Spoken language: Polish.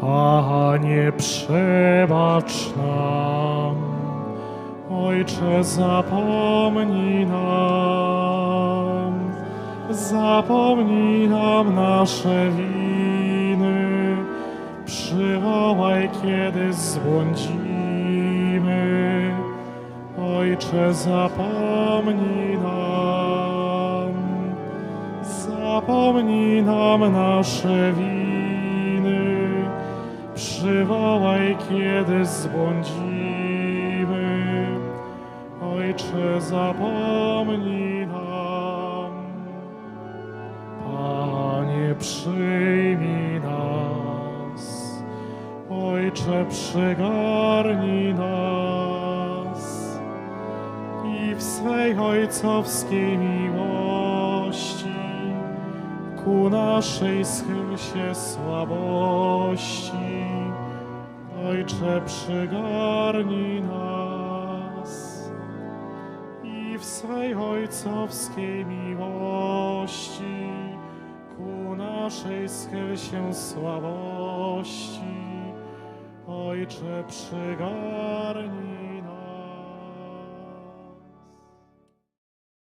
Panie, przebacz nam. Ojcze, zapomnij nam. Zapomnij nam nasze winy. Przywołaj, kiedy zbłądzimy. Ojcze, zapomnij nam. Zapomnij nam nasze winy. Przywołaj, kiedy zbłądzimy. Ojcze, zapomnij nam. Panie, przyjmij nas. Ojcze, przygarnij nas i w swej ojcowskiej miłości ku naszej schyl się słabości. Ojcze, przygarnij nas i w swej ojcowskiej miłości ku naszej schyl się słabości. Ojcze, przygarnij